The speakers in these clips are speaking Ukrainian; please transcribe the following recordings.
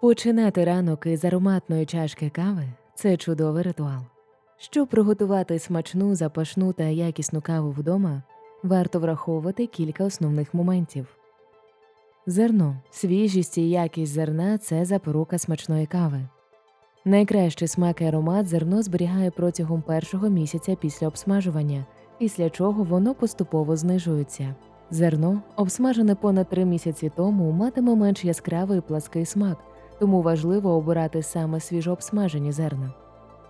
Починати ранок із ароматної чашки кави це чудовий ритуал. Щоб приготувати смачну, запашну та якісну каву вдома, варто враховувати кілька основних моментів. Зерно, свіжість і якість зерна це запорука смачної кави. Найкращий смак і аромат зерно зберігає протягом першого місяця після обсмажування, після чого воно поступово знижується. Зерно, обсмажене понад три місяці тому, матиме менш яскравий і плаский смак, тому важливо обирати саме свіжообсмажені зерна.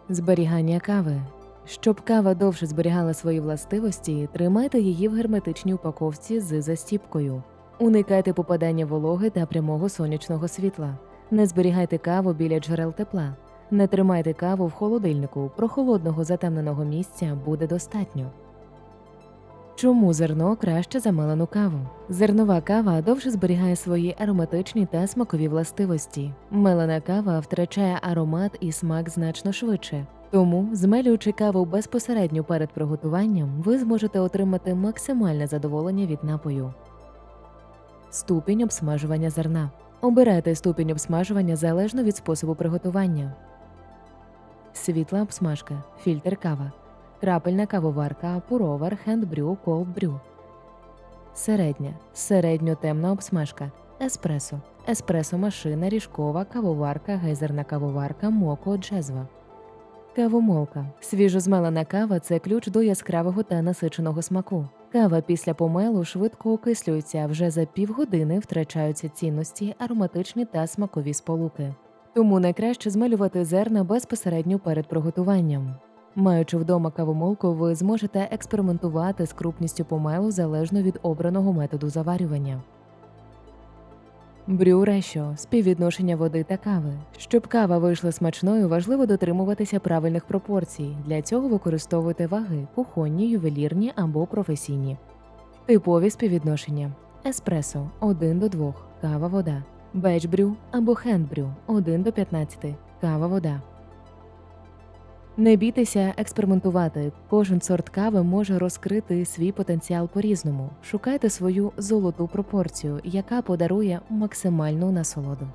Зберігання кави. Щоб кава довше зберігала свої властивості, тримайте її в герметичній упаковці з застіпкою. Уникайте попадання вологи та прямого сонячного світла. Не зберігайте каву біля джерел тепла. Не тримайте каву в холодильнику, прохолодного затемненого місця буде достатньо. Чому зерно краще за мелену каву? Зернова кава довше зберігає свої ароматичні та смакові властивості. Мелена кава втрачає аромат і смак значно швидше. Тому, змелюючи каву безпосередньо перед приготуванням, ви зможете отримати максимальне задоволення від напою. Ступінь обсмажування зерна. Обирайте ступінь обсмажування залежно від способу приготування. Світла обсмажка, фільтр кава, крапельна кавоварка, пуровар, хендбрю, колдбрю. Середня, середньо-темна обсмажка, еспресо, еспресо-машина, ріжкова, кавоварка, гейзерна кавоварка, моко, джезва. Кавомолка. Свіжозмелена кава це ключ до яскравого та насиченого смаку. Кава після помелу швидко окислюється, вже за півгодини втрачаються цінності, ароматичні та смакові сполуки. Тому найкраще змелювати зерна безпосередньо перед приготуванням. Маючи вдома кавомолку, ви зможете експериментувати з крупністю помелу залежно від обраного методу заварювання. Брю співвідношення води та кави. Щоб кава вийшла смачною, важливо дотримуватися правильних пропорцій. Для цього використовуйте ваги кухонні, ювелірні або професійні. Типові співвідношення: еспресо 1 до 2, кава вода, беч-брю або хендбрю 1 до 15, кава вода. Не бійтеся експериментувати. Кожен сорт кави може розкрити свій потенціал по-різному. Шукайте свою золоту пропорцію, яка подарує максимальну насолоду.